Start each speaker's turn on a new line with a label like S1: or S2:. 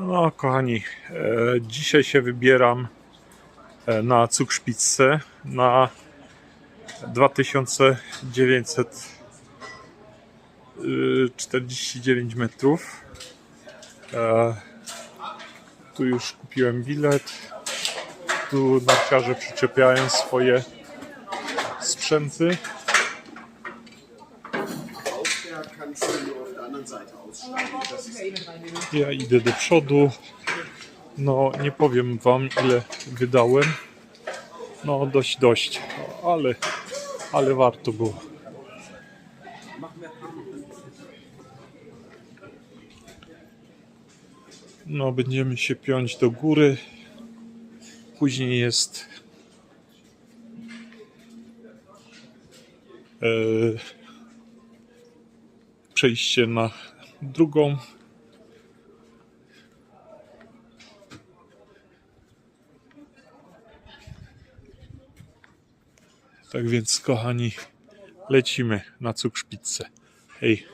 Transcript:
S1: No, kochani, e, dzisiaj się wybieram e, na Cukszpizzę na 2949 metrów. E, tu już kupiłem bilet. Tu narciarze przyczepiają swoje sprzęty.
S2: Aufwerk kannst du nur auf der anderen Seite aussteigen. Das ist
S1: Ja idę do przodu. No, nie powiem wam ile wydałem. No, dość, dość. Ale, ale warto było. No, będziemy się piąć do góry. Później jest e, przejście na drugą Tak więc, kochani, lecimy na cukszpizzę. Hej.